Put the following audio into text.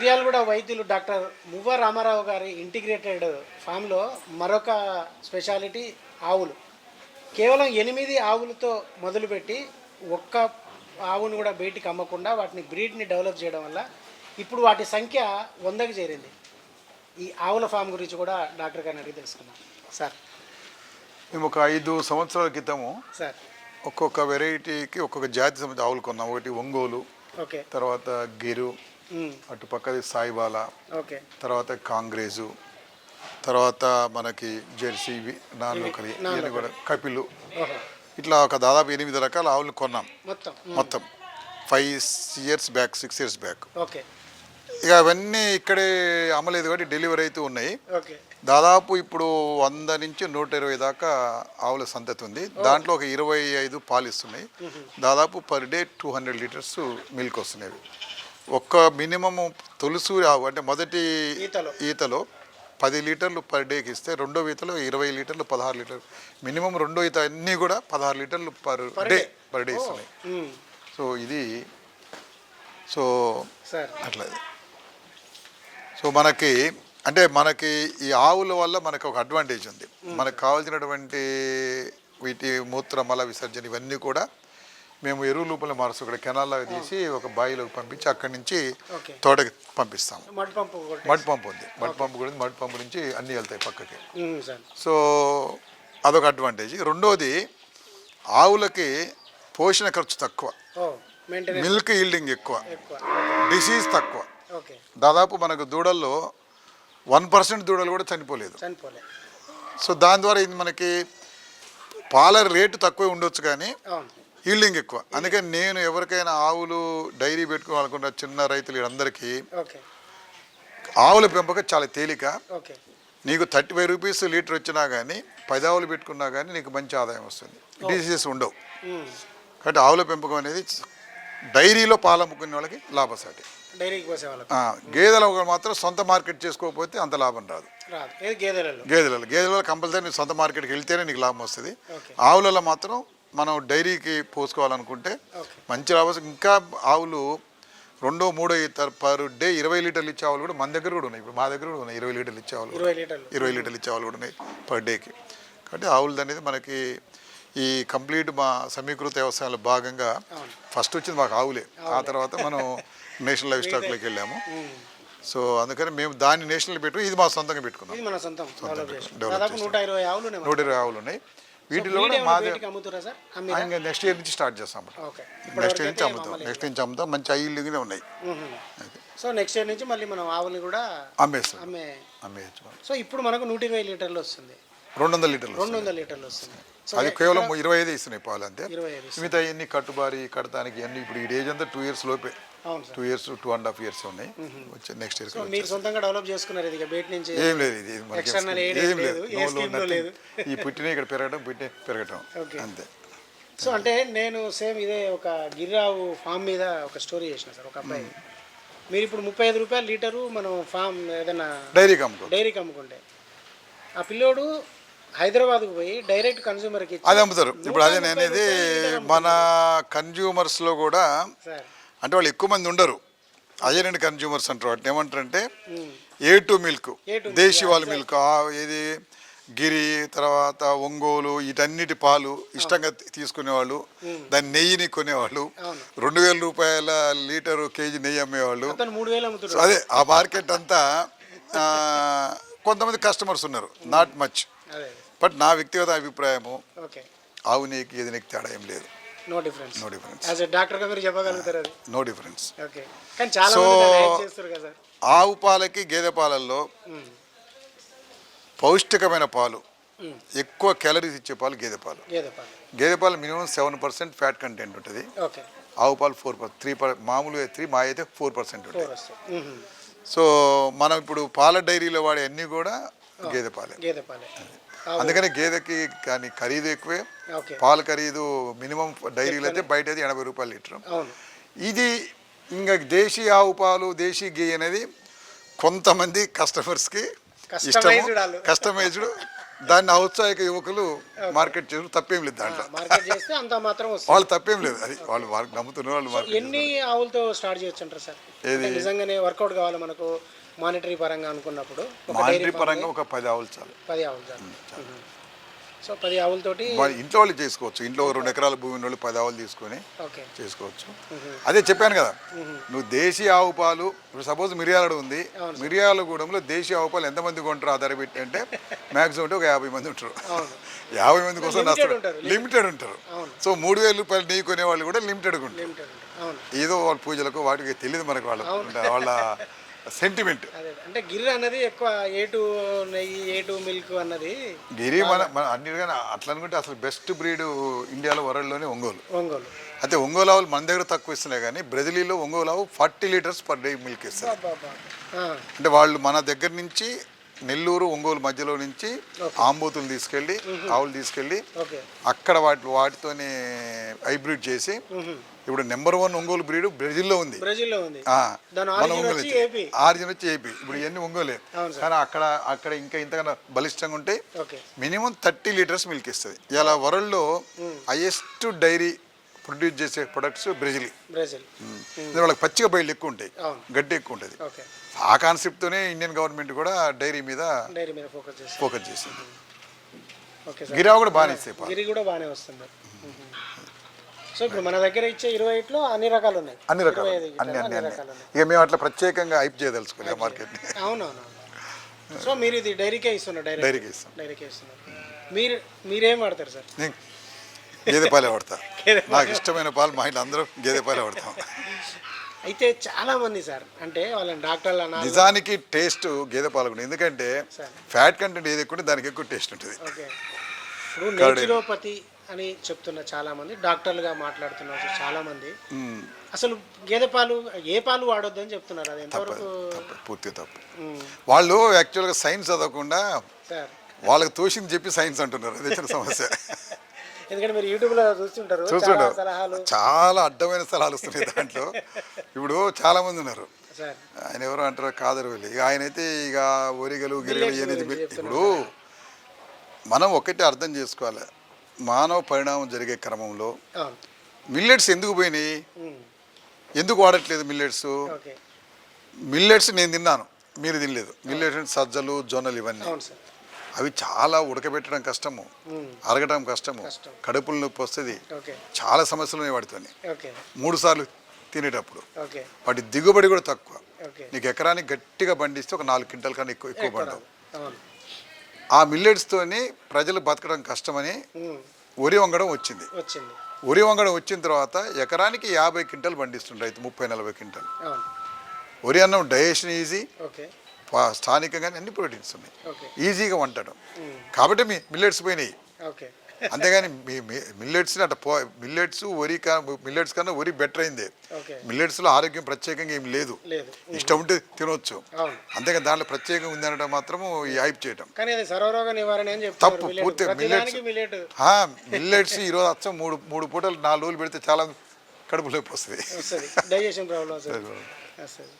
మిర్యాలగూడ వైద్యులు డాక్టర్ మువ్వ రామారావు గారి ఇంటిగ్రేటెడ్ ఫామ్లో మరొక స్పెషాలిటీ ఆవులు. కేవలం ఎనిమిది ఆవులతో మొదలుపెట్టి ఒక్క ఆవును కూడా బయటికి అమ్మకుండా వాటిని బ్రీడ్ని డెవలప్ చేయడం వల్ల ఇప్పుడు వాటి సంఖ్య వందకి చేరింది. ఈ ఆవుల ఫామ్ గురించి కూడా డాక్టర్ గారిని అడిగి తెలుసుకుందాం. సార్. మేము ఒక ఐదు సంవత్సరాల క్రితము సార్. ఒక్కొక్క వెరైటీకి ఒక్కొక్క జాతి సంబంధించి ఆవులు కొన్నాం. ఒకటి ఒంగోలు ఓకే. తర్వాత గిరు. అటు పక్కది సాయిబాలా ఓకే తర్వాత కాంగ్రెసు తర్వాత మనకి జెర్సీ నాన్ లోకలి కూడా కపిలు. ఇట్లా ఒక దాదాపు ఎనిమిది రకాల ఆవులు కొన్నాం. మొత్తం. Five years back six years back ఇక అవన్నీ ఇక్కడే అమ్మలేదు కాబట్టి డెలివరీ అయితే ఉన్నాయి. దాదాపు ఇప్పుడు వంద నుంచి నూట ఇరవై దాకా ఆవుల సంతతి ఉంది. దాంట్లో ఒక ఇరవై ఐదు పాలు ఇస్తున్నాయి. దాదాపు per day two hundred litres milk వస్తున్నాయి. ఒక్క మినిమము తొలుసు ఆవు అంటే మొదటి ఈతలో. ఈతలో పది లీటర్లు పర్ డేకి ఇస్తే రెండో ఈతలో ఇరవై లీటర్లు పదహారు లీటర్లు. మినిమం రెండో ఈత అన్నీ కూడా పదహారు లీటర్లు పర్ డే పర్ డే ఇస్తున్నాయి. సో ఇది సో అట్లా సో మనకి అంటే మనకి ఈ ఆవుల వల్ల మనకు ఒక అడ్వాంటేజ్ ఉంది. మనకు కావాల్సినటువంటి వీటి మూత్ర మల విసర్జన ఇవన్నీ కూడా మేము ఎరువు రూపంలో మారుస్తాం. ఇక్కడ కెనాల్లో తీసి ఒక బావిలోకి పంపించి అక్కడి నుంచి తోటకి పంపిస్తాం. మడ్ పంపు ఒకటి మడ్ పంప్ ఉంది. మడ్ పంప్ కూడా. మడ్ పంప్ నుంచి అన్నీ వెళ్తాయి పక్కకి. సో అదొక అడ్వాంటేజ్. రెండోది ఆవులకి పోషణ ఖర్చు తక్కువ. మిల్క్ ఈల్డింగ్ ఎక్కువ. డిసీజ్ తక్కువ. దాదాపు మనకు దూడల్లో వన్ పర్సెంట్ దూడలు కూడా చనిపోలేదు. చనిపోలే. సో దాని ద్వారా ఇది మనకి పాల రేటు తక్కువ ఉండొచ్చు కానీ ఈల్డింగ్ ఎక్కువ. అందుకని నేను ఎవరికైనా ఆవులు డైరీ పెట్టుకోవాలనుకున్న చిన్న రైతులు అందరికీ ఆవుల పెంపకం చాలా తేలిక. నీకు థర్టీ ఫైవ్ రూపీస్ లీటర్ వచ్చినా కానీ పది ఆవులు పెట్టుకున్నా కానీ నీకు మంచి ఆదాయం వస్తుంది. డిసీజెస్ ఉండవు. కాబట్టి ఆవుల పెంపకం అనేది డైరీలో పాలు అమ్ముకునే వాళ్ళకి లాభసాటి. గేదెల మాత్రం సొంత మార్కెట్ చేసుకోకపోతే అంత లాభం రాదు. గేదెలలో? గేదెలలో. కంపల్సరీ నీకు సొంత మార్కెట్కి వెళ్తేనే నీకు లాభం వస్తుంది. ఆవులలో మాత్రం మనం డైరీకి పోసుకోవాలనుకుంటే మంచి వస్తుంది. ఇంకా ఆవులు రెండో మూడో పర్ డే ఇరవై లీటర్లు ఇచ్చే ఆవులు కూడా మన దగ్గర కూడా ఉన్నాయి. ఇప్పుడు మా దగ్గర కూడా ఉన్నాయి ఇరవై లీటర్లు ఇచ్చే ఆవులు. ఇరవై లీటర్లు. ఇచ్చే ఆవులు కూడా ఉన్నాయి పర్ డేకి. కాబట్టి ఆవులది అనేది మనకి ఈ కంప్లీట్ మా సమీకృత వ్యవసాయంలో భాగంగా ఫస్ట్ వచ్చింది మాకు ఆవులే. ఆ తర్వాత మనం నేషనల్ లైఫ్ స్టాక్లోకి వెళ్ళాము. సో అందుకని మేము దాన్ని నేషనల్ పెట్టు ఇది మా సొంతంగా పెట్టుకున్నాం. నూట ఇరవై ఆవులు ఉన్నాయి. వీటిలో కూడా మాది ఇంకా నెక్స్ట్ ఇయర్ నుంచి స్టార్ట్ చేస్తాం నెక్స్ట్ ఇయర్ నుంచి అమ్ముతాం. నెక్స్ట్ నుంచి అమ్ముతాం. మంచి ఐళ్ళుగానే ఉన్నాయి. సో నెక్స్ట్ ఇయర్ నుంచి మళ్ళీ మనం ఆవులు కూడా అమ్మేస్తాం. అమ్మే అమ్మేయచ్చు. సో ఇప్పుడు మనకు నూట ఇరవై లీటర్లు వస్తుంది. రెండు వందల లీటర్లు రెండు వందల లీటర్లు వస్తుంది. అది కేవలం ఇరవై ఐదు ఇస్తున్నాయి పాలు అంతే? మిగతా ఇవన్నీ కట్టుబారి కడతానికి అన్ని ఇప్పుడు ఈ ఏజ్ అంతా టూ ఇయర్స్ లోపే. Two years two and half years ఉన్నాయి. వచ్చే నెక్స్ట్ ఇయర్ మీరు సొంతంగా డెవలప్ చేసుకున్నారు ఇది బయట నుంచి ఏం లేదు ఇది ఏం లేదు. ఈ పుట్టిన ఇక్కడ పెరగడం పుట్టిన పెరగటం. అంతే. సో అంటే నేను సేమ్ ఇదే ఒక గిర్రావు ఫామ్ మీద ఒక స్టోరీ చేసిన సార్ ఒక అబ్బాయి. మీరు ఇప్పుడు ముప్పై ఐదు రూపాయలు లీటరు మనం ఫామ్ ఏదైనా డైరీకి అమ్ముకో డైరీకి అమ్ముకుంటే. ఆ పిల్లోడు హైదరాబాద్కు పోయి డైరెక్ట్ అది అమ్ముతారు. ఇప్పుడు అదే నేను అనేది మన కన్జ్యూమర్స్లో కూడా అంటే వాళ్ళు ఎక్కువ మంది ఉండరు. అదే రెండు కన్జ్యూమర్స్ అంటారు. వాటిని ఏమంటారంటే. ఏ టు మిల్క్ A2 దేశీవాళ మిల్క్ ఇది గిరి తర్వాత ఒంగోలు వీటన్నిటి పాలు ఇష్టంగా తీసుకునేవాళ్ళు. దాని నెయ్యిని కొనేవాళ్ళు. రెండు వేల రూపాయల లీటరు కేజీ నెయ్యి అమ్మేవాళ్ళు. అదే ఆ మార్కెట్ అంతా కొంతమంది కస్టమర్స్ ఉన్నారు. నాట్ మచ్ బట్ నా వ్యక్తిగత అభిప్రాయము ఆవు నెయ్యికి ఏది నెక్కి తేడా ఏం లేదు. No difference. No difference. As a డాక్టర్గా మీరు చెప్పగలుగుతారు అది. No difference. ఓకే. కానీ చాలా So- మంది దాన్ని hate చేస్తారు కదా సార్. ఆవు పాలకి గేదె పాలల్లో. పౌష్టికమైన పాలు. ఎక్కువ క్యాలరీస్ ఇచ్చే పాలు గేదె పాలు. గేదె పాలు. Minimum seven percent fat content ఉంటుంది. ఆవు పాలు ఫోర్ పర్ త్రీ పర్ మామూలుగా త్రీ మా అయితే ఫోర్ పర్సెంట్ ఉంటుంది. సో మనం ఇప్పుడు పాల డైరీలో వాడే అన్నీ కూడా గేదె పాలే. గేదె పాలే. అందుకని గేదెకి కానీ ఖరీదు ఎక్కువే. పాల ఖరీదు మినిమం డైరీలో అయితే బయట అయితే ఎనభై రూపాయలు లీటర్. ఇది ఇంకా దేశీ ఆవు పాలు దేశీ గీ అనేది కొంతమంది కస్టమర్స్కి వాళ్ళు. కస్టమైజ్డ్. దాన్ని ఔత్సాహిక యువకులు మార్కెట్ చేయడం తప్పేం లేదు దాంట్లో. వాళ్ళు తప్పేం లేదు. అది వాళ్ళు నమ్ముతున్న వాళ్ళు ఎన్ని ఆవులతో స్టార్ట్ చేయొచ్చు అంటారు సార్? అంటే నిజంగానే వర్కౌట్ కావాలి మనకు. మానిటరీ పరంగా అనుకున్నప్పుడు మానిటరీ పరంగా ఒక పది ఆవులు చాలు. పది ఆవులు చాలు. సో పది ఆవులతోటి ఇంట్లో వాళ్ళు చేసుకోవచ్చు. ఇంట్లో రెండు ఎకరాల భూమి వాళ్ళు పది ఆవులు తీసుకొని చేసుకోవచ్చు. అదే చెప్పాను కదా నువ్వు దేశీయ ఆవు పాలు ఇప్పుడు సపోజ్ మిరియాలడు ఉంది మిరియాలగూడెంలో దేశీయ ఆవు పాలు ఎంతమంది కొంటారు ఆధార పెట్టి అంటే మ్యాక్సిమం అంటే ఒక యాభై మంది ఉంటారు. యాభై మంది కోసం నష్టం ఉంటారు, లిమిటెడ్ ఉంటారు. సో మూడు వేల రూపాయలు నెయ్యి కొనే వాళ్ళు కూడా లిమిటెడ్గా ఉంటారు. లిమిటెడ్ అవును. ఏదో వాళ్ళ పూజలకు వాటికి తెలియదు మనకు వాళ్ళ వాళ్ళ సెంటిమెంట్ అంటే గిర్రె అన్నది ఎక్కువ ఏ టు నెయ్యి ఏ టు మిల్క్ అన్నది గిరి మన మన అన్నిటికన్నా అట్లా అనుకుంటే అసలు బెస్ట్ బ్రీడ్ ఇండియాలో వరల్డ్లోనే ఒంగోలు. ఒంగోలు. అయితే ఒంగోలు ఆవులు మన దగ్గర తక్కువ ఇస్తున్నాయి కానీ బ్రెజిలీలో ఒంగోలు ఆవు forty litres per day milk ఇస్తారు. అంటే వాళ్ళు మన దగ్గర నుంచి నెల్లూరు ఒంగోలు మధ్యలో నుంచి ఆంబూతులు తీసుకెళ్ళి ఆవులు తీసుకెళ్ళి అక్కడ వాటి వాటితోనే హైబ్రిడ్ చేసి ఇప్పుడు నెంబర్ వన్ ఒంగోలు బ్రీడ్ బ్రెజిల్లో ఉంది. మన ఒంగోలు. ఆరిజిన్ వచ్చి ఏపీ. ఇప్పుడు ఇవన్నీ ఒంగోలే. కానీ అక్కడ అక్కడ ఇంకా ఇంతకన్నా బలిష్టంగా ఉంటే మినిమం థర్టీ లీటర్స్ మిల్క్ ఇస్తుంది. ఇలా వరల్డ్లో హైయెస్ట్ డైరీ ప్రొడ్యూస్ చేసే ప్రొడక్ట్స్ బ్రెజిలీ. బ్రెజిల్. వాళ్ళకి పచ్చిగా బయలు ఎక్కువ ఉంటాయి. గడ్డి ఎక్కువ ఉంటుంది. ఆ కాన్సెప్ట్తోనే ఇండియన్ గవర్నమెంట్ కూడా డైరీ మీద డైరీ మీద ఫోకస్ చేసి ఫోకస్ చేసింది గిరావ కూడా బాగానే ఇస్తాయి. గిరి కూడా బాగానే వస్తుంది. సో ఇప్పుడు మన దగ్గర ఇచ్చే ఇరవై ఇట్లో అన్ని రకాలు ఉన్నాయి. అన్ని రకాలు అన్ని అన్ని రకాలు ఇక మేము అట్లా ప్రత్యేకంగా హైప్ చేయదలుచుకోలేదు మార్కెట్ని అవునవును సో మీరు ఇది డైరీకే ఇస్తున్నారు డైరీ డైరీకి ఇస్తాం. డైరీకే ఇస్తున్నారు. మీరు మీరేం వాడతారు సార్? గేదె పాలే పడతా గేదె నాకు ఇష్టమైన పాలు మా ఇంట్లో అందరూ గేదె పాలే పడతాం అయితే చాలా మంది సార్ అంటే వాళ్ళని డాక్టర్లు అన్నారు. నిజానికి టేస్ట్ గేదె పాలకు ఉంటుంది. ఎందుకంటే. ఫ్యాట్ కంటెంట్ ఏది ఎక్కువ దానికి ఎక్కువ టేస్ట్ ఉంటుంది. నేచురోపతి అని చెప్తున్న చాలా మంది డాక్టర్లుగా మాట్లాడుతున్నారు చాలా మంది. అసలు గేదె పాలు ఏ పాలు వాడొద్దు అని చెప్తున్నారు అది ఎంతవరకు? పూర్తి తప్పు. వాళ్ళు యాక్చువల్గా సైన్స్ చదవకుండా సార్. వాళ్ళకి తోసింది చెప్పి సైన్స్ అంటున్నారు. అదే చిన్న సమస్య. ఎందుకంటే మీరు యూట్యూబ్లో చూస్తుంటారు. చాలా చూస్తుంటారు సలహాలు. చాలా అడ్డమైన సలహాలు వస్తున్నాయి దాంట్లో. ఇప్పుడు చాలా మంది ఉన్నారు. ఆయన ఎవరు అంటారు కాదరు వెళ్ళి. ఇక ఆయన అయితే ఇక ఒరిగలు గిరిగలు అనేది ఇప్పుడు మనం ఒకటి అర్థం చేసుకోవాలి. మానవ పరిణామం జరిగే క్రమంలో మిల్లెట్స్ ఎందుకు పోయినాయి. ఎందుకు వాడట్లేదు మిల్లెట్స్ మిల్లెట్స్ నేను తిన్నాను. మీరు తినలేదు. మిల్లెట్స్ సజ్జలు జొన్నలు ఇవన్నీ. అవి చాలా ఉడకబెట్టడం కష్టము. అరగడం కష్టము కష్టం. కడుపుల నొప్పి వస్తుంది. చాలా సమస్యలు ఉన్నాయి వాటితోని. మూడు సార్లు తినేటప్పుడు. వాటి దిగుబడి కూడా తక్కువ. నీకు ఎకరానికి గట్టిగా పండిస్తే ఒక నాలుగు క్వింటల్ కన్నా ఎక్కువ ఎక్కువ పండవు ఆ మిల్లెట్స్తోని ప్రజలు బతకడం కష్టమని. వరి వంగడం వచ్చింది. వరి వంగడం వచ్చిన తర్వాత ఎకరానికి యాభై క్వింటల్ పండిస్తుండ్రు రైతు ముప్పై నలభై క్వింటల్. వరి అన్నం డైజెషన్ ఈజీ. ఓకే పా- స్థానికంగా అన్ని ప్రోటీన్స్ ఉన్నాయి. ఈజీగా వంటడం. కాబట్టి మీ మిల్లెట్స్ పోయినాయి. అంతేగాని మీ మిల్లెట్స్ అట్లా పో మిల్లెట్స్ వరి కా మిల్లెట్స్ కన్నా వరి బెటర్ అయింది. మిల్లెట్స్లో ఆరోగ్యం ప్రత్యేకంగా ఏం లేదు. ఇష్టం ఉంటే తినొచ్చు. అంతేగా దాంట్లో ప్రత్యేకంగా ఉందనడం మాత్రము ఈ హైప్ అని తప్పు. పూర్తి ప్రతిదానికి మిల్లెట్. మిల్లెట్స్ ఈరోజు అచ్చం మూడు మూడు పూటలు నాలుగు రోజులు పెడితే చాలా కడుపు నొప్పి వస్తుంది. వస్తుంది. డైజెషన్ ప్రాబ్లమ్ వస్తుంది. వస్తుంది.